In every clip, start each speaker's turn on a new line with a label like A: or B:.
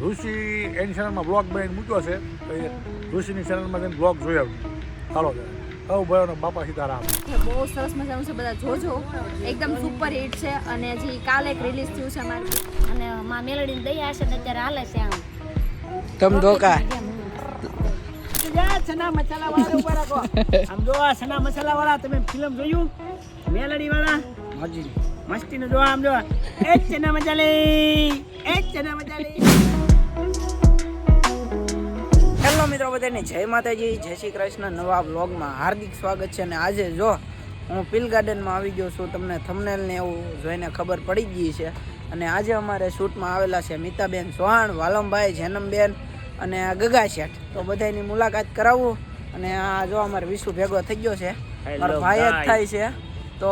A: ઋષિ એની ચેનલમાં બ્લોગ બનાવીને મૂક્યો છે તો એ ઋષિની ચેનલમાં જઈને બ્લોગ જોઈ આવ્યું ચાલો હવે ભાઈઓને બાપા સીતારામ.
B: બહુ સરસ મજાનું છે બધા જોજો. એકદમ સુપર હિટ છે અને હજી કાલે એક રિલીઝ થયું છે અમારું.
C: અને માં મેલડીને દયા હશે ને અત્યારે હાલે છે આમ.
D: તમ ધોકા.
E: જા સના મસાલા વાળા ઉપર રાખો. આમ જો આ સના મસાલા વાળા તમે ફિલ્મ જોયું? મેલડી વાળા? મસ્તી નું જો આમ જો. એક ચના મજાલી એક ચના મજાલી
D: હેલો મિત્રો બધાને જય માતાજી જય શ્રી કૃષ્ણ. નવા બ્લોગમાં હાર્દિક સ્વાગત છે અને આજે જો હું પિલ ગાર્ડનમાં આવી ગયો છું તમને થંબનેલ ને એવું જોઈને ખબર પડી ગઈ છે. અને આજે અમારે શૂટમાં આવેલા છે મિતાબેન સોહાણ વાલમભાઈ જેનમબેન અને ગગા શેઠ. તો બધાની મુલાકાત કરાવું. અને આ જો અમારે વિશુ ભેગો થઈ ગયો છે. મારો ભાઈ જ થાય છે. તો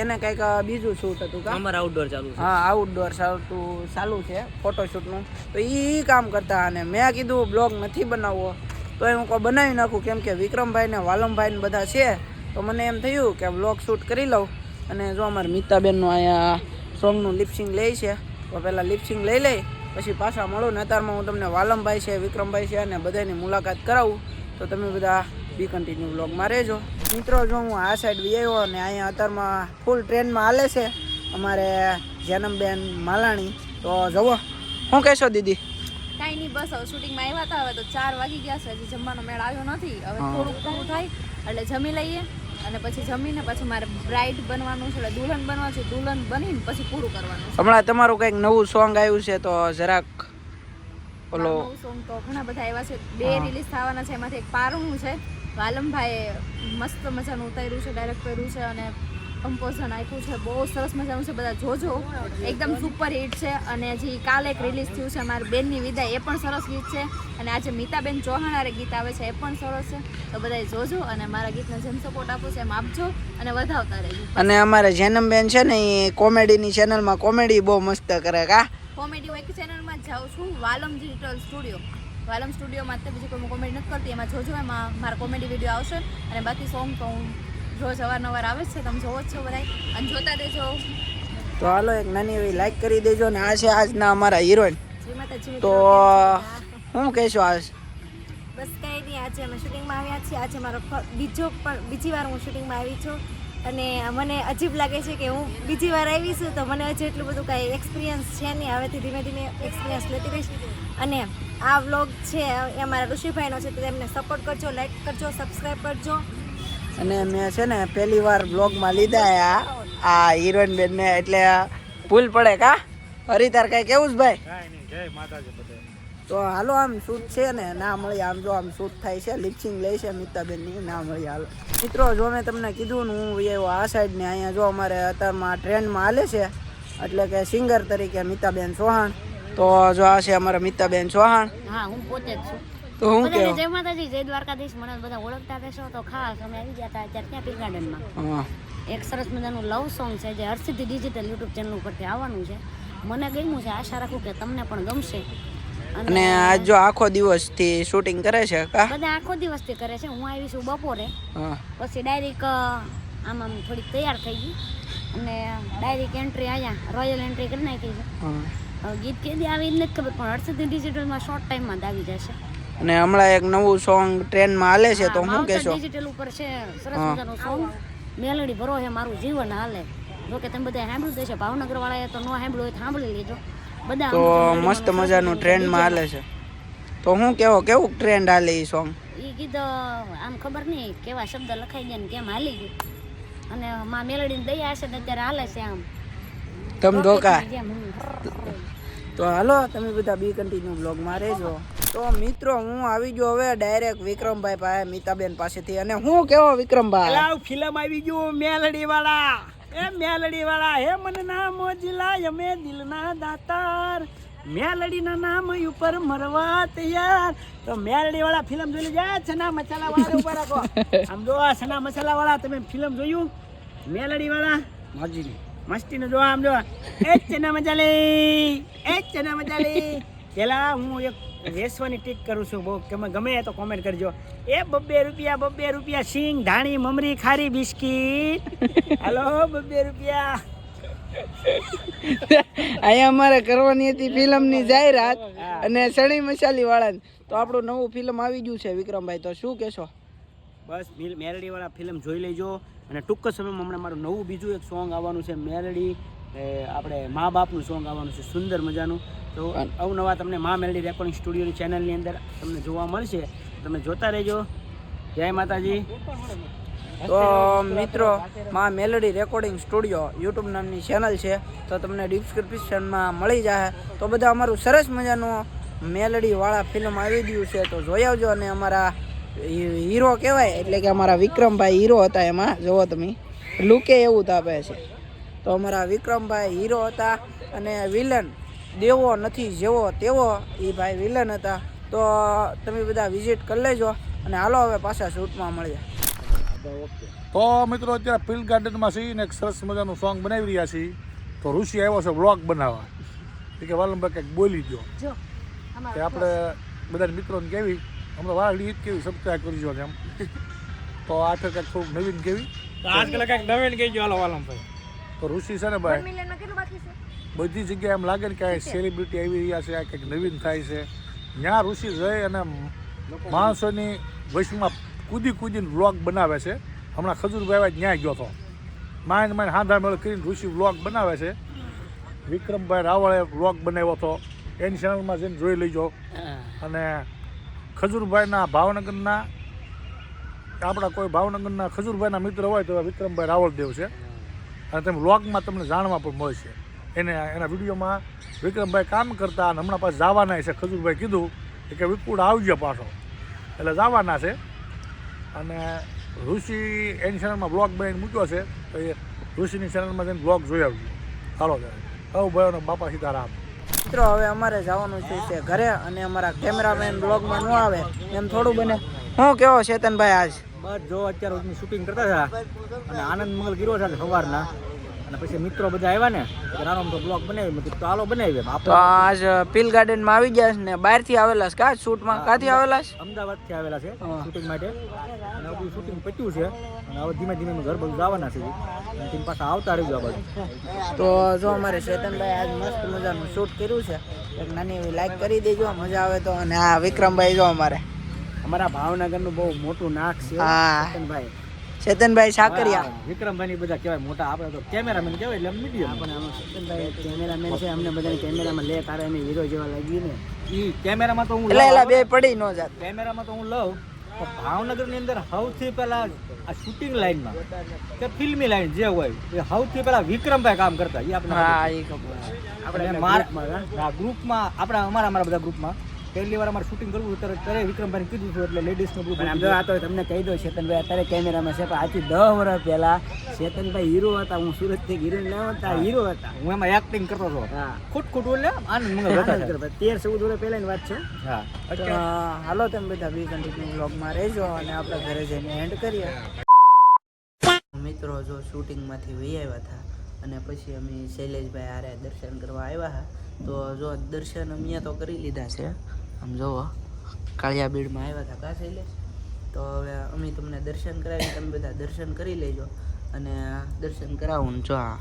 D: એને કંઈક બીજું શૂટ હતું કે?
E: અમારે આઉટડોર ચાલુ
D: હા આઉટડોર ચાલતું ચાલુ છે ફોટોશૂટનું તો એ કામ કરતા અને મેં કીધું બ્લોગ નથી બનાવવો. તો એ હું કોઈ બનાવી નાખું. કેમ કે વિક્રમભાઈ ને વાલમભાઈ ને બધા છે. તો મને એમ થયું કે બ્લોગ શૂટ કરી લઉં. અને જો અમારે મિતાબેનનું અહીંયા સોંગનું લિપસિંગ લે છે તો પહેલાં લિપસિંગ લઈ લઈ પછી પાછા મળું. ને અત્યારમાં હું તમને વાલમભાઈ છે વિક્રમભાઈ છે અને બધાની મુલાકાત કરાવું. તો તમે બધા બી કન્ટિન્યુ બ્લોગમાં રહેજો. મિત્રો જો હું આ સાઈડ બી આવ્યો અને અહીંયા અત્યારમાં ફૂલ ટ્રેનમાં હાલે છે અમારે જનમબેન માલાણી. તો જવો શું કહેશો દીદી?
B: કાંઈ નહીં બસ હવે શૂટિંગમાં આવ્યા હતા હવે તો ચાર વાગી ગયા છે. હજી જમવાનો મેળ આવ્યો નથી. હવે થોડુંક પૂરું થાય એટલે જમી લઈએ અને પછી જમીને પછી મારે બ્રાઇડ બનવાનું છે એટલે દુલ્હન બનવાનું છે. દુલ્હન બનીને પછી પૂરું કરવાનું છે.
D: હમણાં તમારું કંઈક નવું સોંગ આવ્યું છે તો જરાક ઓલો
B: સોંગ તો ઘણા બધા એવા છે. બે રિલીઝ થવાના છે એમાંથી એક પારણું છે. વાલમભાઈએ મસ્ત મજાનું ઉતાર્યું છે ડાયરેક્ટ કર્યું છે અને કમ્પોઝન આપ્યું છે. બહુ સરસ મજાનું છે બધા જોજો. એકદમ સુપર હિટ છે અને હજી કાલે એક રિલીઝ થયું છે મારી બેનની વિદાય એ પણ સરસ ગીત છે. અને આજે મિતાબેન ચૌહાણ આરે ગીત આવે છે એ પણ સરસ છે. તો બધાએ જોજો અને મારા ગીતને જેમ સપોર્ટ આપો છે એમ આપજો અને વધાવતા રહેજો.
D: અને અમારે જેનમબેન છે ને એ કોમેડીની ચેનલમાં કોમેડી બહુ મસ્ત કરે કા?
B: કોમેડી હું એક ચેનલમાં જ જાઉં છું વાલમ ડિજિટલ સ્ટુડિયો વાલમ સ્ટુડિયોમાં તે બીજી કોઈ હું કોમેડી નથી કરતી. એમાં જોજો એમાં મારા કોમેડી વીડિયો આવશે અને બાકી સોંગ તો હું રોજ અવારનવાર આવે છે. તમે જોવો જ છો બધા અને જોતા દેજો.
D: તો હાલો એક નાની એવી લાઈક કરી દેજો ને આ છે આજના અમારા હિરોઈન તો હું કહેશો આજ?
C: બસ કાંઈ નહીં આજે અમે શૂટિંગમાં આવ્યા છીએ. આજે મારો બીજો પણ બીજી વાર હું શૂટિંગમાં આવી છું. અને મને અજીબ લાગે છે કે હું બીજી વાર આવી છું તો મને હજી એટલું બધું કાંઈ એક્સપિરિયન્સ છે નહીં હવેથી ધીમે ધીમે એક્સપિરિયન્સ લેતી રહીશ. અને આ વ્લોગ છે એ અમારા ઋષિભાઈનો છે તો તેમને સપોર્ટ કરજો લાઈક કરજો સબસ્ક્રાઈબ કરજો.
D: અને મેં છે ને પહેલી વાર બ્લોગમાં લીધા આ આ હિરોઈન બેનને એટલે ભૂલ પડે કા? હરિતાર કઈ કેવું છે ભાઈ?
A: જય માતાજી બધે
D: તો હાલો આમ શૂટ છે ને ના મળી આમ જો આમ શૂટ થાય છે લિપસિંગ લે છે મિતાબેનની ના મળી હાલો. મિત્રો જો મેં તમને કીધું ને હું એવો આ સાઈડ ને અહીંયા જો અમારે અત્યારમાં ટ્રેન્ડમાં હાલે છે એટલે કે સિંગર તરીકે મિતાબેન ચૌહાણ તો જો આ છે અમારા મિતાબેન ચૌહાણ.
C: હા હું પોતે જ છું.
D: તો હું કે
C: જય માતાજી જય દ્વારકાધીશ. મને બધા ઓળખતા રહેશો તો ખાસ અમે આવી ગયા હતા અત્યારે ત્યાં પીર ગાર્ડનમાં
D: હા.
C: એક સરસ મજાનું લવ સોંગ છે જે હર્ષિદ્ધ ડિજિટલ યુટ્યુબ ચેનલ ઉપરથી આવવાનું છે. મને ગમ્યું છે આશા રાખું કે તમને પણ ગમશે.
D: અને આજ જો આખો દિવસથી શૂટિંગ કરે છે કા?
C: બધા આખો દિવસથી કરે છે. હું આવી છું બપોરે. પછી ડાયરેક્ટ આમ આમ થોડીક તૈયાર થઈ ગઈ. અને ડાયરેક્ટ એન્ટ્રી આયા રોયલ એન્ટ્રી કરી નાખી છે. ગીત કેદી આવી એ નથી ખબર પણ હર્ષદ ડિજિટલમાં શોર્ટ ટાઈમમાં જ આવી જશે.
D: અને હમણાં એક નવું સોંગ ટ્રેનમાં હાલે છે તો હું કહેશો?
C: ડિજિટલ ઉપર છે સરસ મજાનો સોંગ મેલડી ભરો છે મારું જીવન હાલે. જો કે તમે બધા સાંભળ્યું જ હશે ભાવનગર વાળાએ તો ન સાંભળ્યું હોય સાંભળી લેજો. બધા
D: તો મસ્ત મજાનું ટ્રેન્ડમાં હાલે છે. તો હું કેવો કેવું ટ્રેન્ડ હાલે એ સોંગ
C: એ ગીત આમ ખબર નહીં કેવા શબ્દ લખાઈ ગયા ને કેમ હાલી ગયું. અને માં મેલડીને દયા હશે ને અત્યારે હાલે છે આમ.
D: તમ ધોકા તો હાલો તમે બધા બી કન્ટિન્યુ બ્લોગમાં રહેજો. તો મિત્રો હું આવી ગયો હવે ડાયરેક્ટ વિક્રમભાઈ પાસે મિતાબેન પાસેથી. અને હું કેવો વિક્રમભાઈ?
E: અલા ફિલ્મ આવી ગયું મેલડી વાળા એ મેલડી વાળા હે મને નામ જિલ્લા અમે દિલના દાતાર. મેલડીના નામ ઉપર મરવા તૈયાર. તો મેલડી વાળા ફિલ્મ જોઈ જાય આ સના મસાલા વાળા ઉપર રાખો. આમ જો આ સના મસાલા વાળા તમે ફિલ્મ જોયું? મેલડી વાળા
D: હાજી
E: મસ્તી નું જો. આમ જો એ ચના મજાલી. એ ચના મજાલી. પેલા હું એક વેસવાની ટીક કરું છું. બહુ તમે ગમે તો કોમેન્ટ કરજો. એ બબ્બે રૂપિયા બબ્બે રૂપિયા સિંગ ધાણી મમરી ખારી બિસ્કીટ. હલો બબ્બે રૂપિયા.
D: અહીંયા અમારે કરવાની હતી ફિલ્મની જાહેરાત અને સણી મસાલી વાળાની. તો આપણું નવું ફિલ્મ આવી ગયું છે વિક્રમભાઈ. તો શું કહેશો?
E: બસ મેરડી વાળા ફિલ્મ જોઈ લેજો. અને ટૂંક સમયમાં હમણાં મારું નવું બીજું એક સોંગ આવવાનું છે મેલડી આપણે મા બાપનું સોંગ આવવાનું છે, સુંદર મજાનું. તો અવનવા તમને મા મેલડી રેકોર્ડિંગ સ્ટુડિયોની ચેનલની અંદર તમને જોવા મળશે. તમે જોતા રહેજો. જય માતાજી.
D: તો, મિત્રો, Maa Meldi recording studio YouTube નામની ચેનલ છે. તો તમને ડિસ્ક્રિપ્શનમાં મળી જાય તો બધા અમારું સરસ મજાનું મેલડીવાળા ફિલ્મ આવી ગયું છે. તો જોઈ આવજો અને અમારા હીરો કહેવાય એટલે કે અમારા વિક્રમભાઈ હીરો હતા એમાં જુઓ તમે. લુકે એવું તાપે છે. તો અમારા વિક્રમભાઈ હીરો હતા અને વિલન દેવો નથી જેવો તેવો એ ભાઈ વિલન હતા. તો તમે બધા વિઝિટ કરી લેજો અને હાલો હવે પાછા શૂટમાં મળીએ.
A: તો મિત્રો અત્યારે ફિલ્ડ ગાર્ડનમાં છીએ ને એક સરસ મજાનું સોંગ બનાવી રહ્યા છીએ. તો ઋષિ આવ્યો છે બ્લોગ બનાવવા. કે વાલમભાઈ કંઈક બોલી દો કે આપણે બધા મિત્રોને કેવી? હમણાં વાળી જ કેવી સબસ્ક્રાઈબ કરજો ને એમ. તો આ તો કંઈક થોડુંક નવીન કેવી?
E: આજકાલ કંઈક નવીન કહેજો હાલો વાલમભાઈ
A: તો ઋષિ છે ને ભાઈ?
B: મિલિયનમાં કેટલું બાકી છે?
A: બધી જગ્યાએ એમ લાગે ને કે આ સેલિબ્રિટી આવી રહ્યા છે આ કંઈક નવીન થાય છે. ત્યાં ઋષિ જઈ અને માણસોની વશમાં કૂદી કૂદીને વ્લોગ બનાવે છે. હમણાં ખજૂરભાઈ ત્યાં ગયો હતો. માઇન્ડ માઇન્ડ હાંધા મેળ કરીને ઋષિ વ્લોગ બનાવે છે. વિક્રમભાઈ રાવળે વ્લોગ બનાવ્યો હતો. એની ચેનલમાં જઈને જોઈ લેજો. અને ખજૂરભાઈના ભાવનગરના, આપણા કોઈ ભાવનગરના ખજૂરભાઈના મિત્ર હોય તો વિક્રમભાઈ રાવળદેવ છે. અને તેમ વ્લોગમાં તમને જાણવા પણ મળશે એને, એના વિડીયોમાં વિક્રમભાઈ કામ કરતા અને હમણાં પાછા જવાના છે. ખજૂરભાઈ કીધું કે વિકુળ આવજો પાછો. એટલે જવાના છે. અને ઋષિ એની ચેનલમાં બ્લોગ બનાવીને મૂક્યો છે. તો એ ઋષિની ચેનલમાં જઈને બ્લોગ જોઈ આવજો. ચાલો ત્યારે. હવ ભાઈઓને બાપા સીતારામ.
D: મિત્રો હવે અમારે જવાનું છે ઘરે અને અમારા કેમેરામેન બ્લોગમાં ન આવે. એમ થોડું બને. હું કેવો ચેતનભાઈ આજ?
E: બસ જો અત્યારે હું શૂટિંગ કરતા હતા અને આનંદ મંગલ ગીરો છે સવારના. અને પછી મિત્રો બધા આવ્યા ને નાનો મોટો બ્લોગ બનાવી મેં તો ચાલો બનાવી
D: તો આજ પીલ ગાર્ડનમાં આવી ગયા છે ને બહારથી આવેલા છે? કા શૂટમાં કાથી આવેલા છે?
E: અમદાવાદથી આવેલા છે શૂટિંગ માટે. અને શૂટિંગ પત્યું છે. અને હવે ધીમે ધીમે અમે ઘર બધું જવાના છે અને તેની પાછા આવતા રહ્યું આ બાજુ.
D: તો જો અમારે ચેતનભાઈ આજ મસ્ત મજાનું શૂટ કર્યું છે એક નાની એવી લાઈક કરી દેજો મજા આવે તો. અને આ વિક્રમભાઈ જો અમારે.
E: અમારા ભાવનગરનું બહુ મોટું નાક છે
D: શેતનભાઈ.
E: ચેતનભાઈ
D: સાકરિયા.
E: વિક્રમભાઈ ની બધા કહેવાય મોટા આપણે તો કેમેરામેન કહેવાય એટલે મીડિયમ. પણ આમાં ચેતનભાઈ કેમેરામેન છે અમને બધાને કેમેરામાં લે તારે એને હીરો જેવા લાગી ને. ઈ કેમેરામાં તો હું
D: એટલે બે પડી ન જાત.
E: કેમેરામાં તો હું લઉં. ભાવનગરની અંદર સૌથી પહેલાં આ શૂટિંગ લાઈનમાં કે ફિલ્મી લાઈન જે હોય એ સૌથી પહેલાં વિક્રમભાઈ કામ કરતા એ આપણે આપણે ગ્રુપમાં આપણા અમારા અમારા બધા ગ્રુપમાં પહેલી વાર અમારે શૂટિંગ કરવું ત્યારે ત્યારે વિક્રમભાઈ કીધું હતું એટલે લેડીઝનું ગ્રુપ આમ જો આ તો તમને કહી દો ચેતનભાઈ અત્યારે કેમેરામાં છે પણ આજથી દસ વર્ષ પહેલા ચેતનભાઈ હીરો હતા હું સુરતથી હિરોઈન લેવા હતા હીરો હતા. હું એમાં એક્ટિંગ કરતો હતો. ખોટ ખોટું એટલે આનંદ મંગળ તેર ચૌદ વર્ષ પહેલાની વાત છે. હા.
D: હાલો તમે બધા બી કન્ટિન્યુ બ્લોગમાં રહેજો અને આપણે ઘરે જઈને એન્ડ કરીએ. મિત્રો જો શૂટિંગમાંથી વી આવ્યા હતા અને પછી અમે શૈલેષભાઈ હારે દર્શન કરવા આવ્યા હતા તો જો દર્શન અમે તો કરી લીધા છે. આમ જોવો કાળિયા બીડમાં આવ્યા હતા કા શૈલેષ તો હવે અમે તમને દર્શન કરાવી તમે બધા દર્શન કરી લેજો અને દર્શન કરાવું જો આ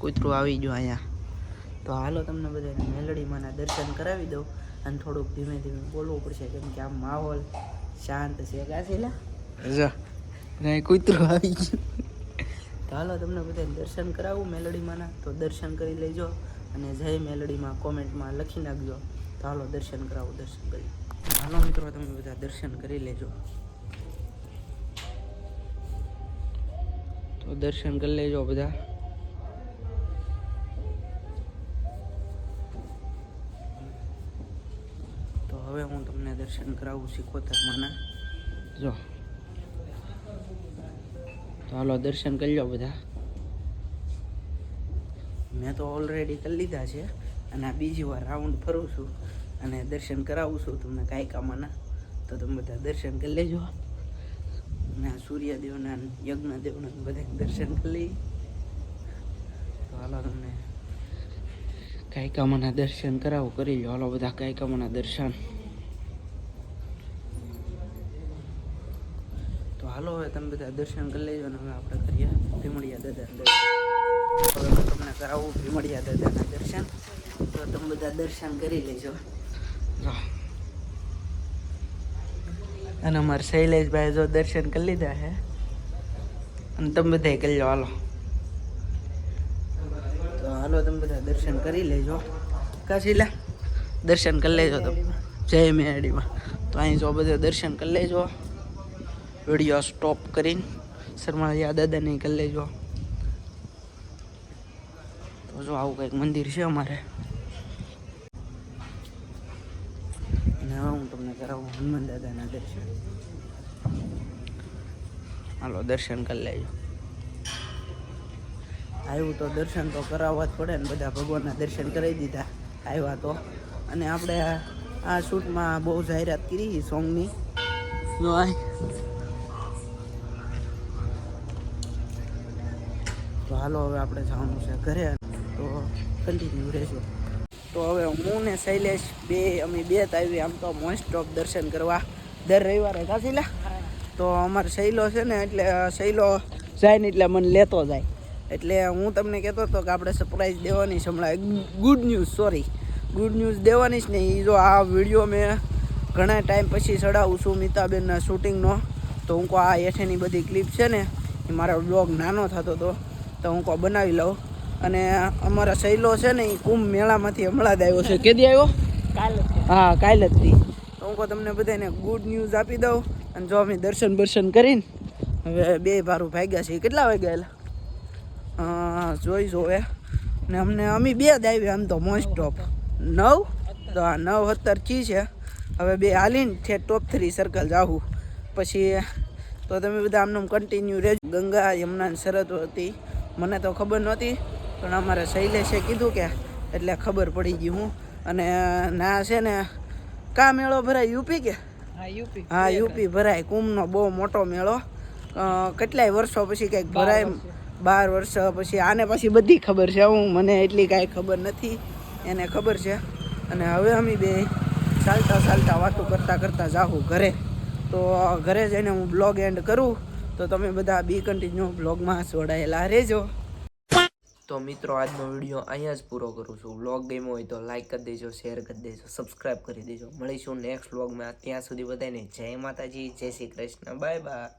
D: કૂતરું આવી જો અહીંયા. તો હાલો તમને બધાને મેલડીમાંના દર્શન કરાવી દઉં અને થોડુંક ધીમે ધીમે બોલવું પડશે કેમ કે આમ માહોલ શાંત છે. કાશીલા જો. કૂતરું આવી ગયું. તો હાલો તમને બધાને દર્શન કરાવું મેલડીમાંના. તો દર્શન કરી લેજો અને જય મેલડીમાં કોમેન્ટમાં લખી નાખજો. હાલો દર્શન કરાવો, દર્શન કરી. હાલો મિત્રો, તમે બધા દર્શન કરી લેજો. તો દર્શન કરી લેજો બધા. તો હવે હું તમને દર્શન કરાવું શીખોતરમાંના જો. હાલો દર્શન કરી લો બધા. મેં તો ઓલરેડી કરી લીધા છે અને આ બીજી વાર રાઉન્ડ ફરું છું. અને દર્શન કરાવું છું તમને કાયકામાંના તો તમે બધા દર્શન કરી લેજો. અને આ સૂર્યદેવના યજ્ઞદેવના બધા દર્શન કરી લઈ તો હાલો તમને કાયકામાંના દર્શન કરાવું, કરી લો હાલો બધા કાયકામાંના દર્શન. તો હાલો હવે તમે બધા દર્શન કરી લેજો અને હવે આપણે કરીએ ભીમડિયા દાદા તમને કરાવું ભીમડિયા દાદાના દર્શન. તો તમે બધા દર્શન કરી લેજો. અને અમારા શૈલેષભાઈ જો દર્શન કરી લીધા છે. અને તમે બધા કરી લો, હાલો. તો હાલો તમે બધા દર્શન કરી લેજો. કાશીલા દર્શન કરી લેજો તમે. જય મેડીમાં તો અહીં જો બધા દર્શન કરી લેજો. વીડિયો સ્ટોપ કરીને શર્માળિયા દાદાને કરી લેજો. તો જો આવું કંઈક મંદિર છે અમારે અને હવે હું તમને કરાવું. હનુમાન દાદાના દર્શન. હાલો દર્શન કરી લેજો. આવ્યું તો દર્શન તો કરાવવા જ પડે ને બધા ભગવાનના દર્શન કરાવી દીધા. આવ્યા તો. અને આપણે આ શૂટમાં બહુ જાહેરાત કરી સોંગની. તો હાલો હવે આપણે જવાનું છે ઘરે. તો કન્ટિન્યુ રહેજો. તો હવે હું ને શૈલેષ બે, અમે બે જ આવી આમ તો મોસ્ટ ઓફ દર્શન કરવા દર રવિવારે કાશીલા તો અમારે શૈલો છે ને એટલે શૈલો જાય ને એટલે મને લેતો જાય. એટલે હું તમને કહેતો હતો કે આપણે સરપ્રાઈઝ દેવાની છે હમણાં. Good news sorry good news દેવાની નહીં ઈ જો આ વીડિયો મેં ઘણા ટાઈમ પછી ચડાવું છું મિતાબેનના શૂટિંગનો તો હું કહું આ હેઠેની બધી ક્લિપ છે ને, એ મારો બ્લોગ નાનો થતો હતો તો હું કહું બનાવી લઉં. અને અમારા શૈલો છે ને એ કુંભ મેળામાંથી હમણાં જ આવ્યો છે. કેદી આવ્યો? હા કાલે જ થી તો હું કહું તમને બધાને ગુડ ન્યૂઝ આપી દઉં અને જો અમે દર્શન બર્શન કરીને હવે બે ભારું ભાગ્યા છે કેટલા વાગ્યા જોઈ હવે ને અમને અમે બે જ આવી આમ તો મોસ્ટ ઓફ નવ? તો આ નવ સત્તર ચી છે. હવે બે હાલીને છે ટોપ થ્રી સર્કલ જાવું પછી તો તમે બધા આમનું કન્ટિન્યુ રહેજો. ગંગા યમુના સરસ્વતી મને તો ખબર નહોતી. પણ અમારા શૈલેષે કીધું કે એટલે ખબર પડી ગઈ હું. અને ના છે ને કા મેળો ભરાય? યુપી કે?
E: હા યુપી.
D: હા યુપી ભરાય. કુંભનો બહુ મોટો મેળો. કેટલાય વર્ષો પછી કંઈક ભરાય? બાર વર્ષ પછી. આને પછી બધી ખબર છે. હું મને એટલી કાંઈ ખબર નથી. એને ખબર છે. અને હવે અમે બે ચાલતા ચાલતા વાતો કરતાં કરતાં જાઉં ઘરે. તો ઘરે જઈને હું બ્લોગ એન્ડ કરું. તો તમે બધા બી કન્ટિન્યુ બ્લોગમાં જોડાયેલા રહેજો.
F: તો મિત્રો, આજનો વીડિયો અહીંયા જ પૂરો કરું છું. વ્લોગ ગમ્યો હોય તો લાઈક કરી દેજો શેર કરી દેજો સબસ્ક્રાઈબ કરી દેજો. મળીશું નેક્સ્ટ વ્લોગમાં. ત્યાં સુધી બધાને જય માતાજી, જય શ્રી કૃષ્ણ. Bye bye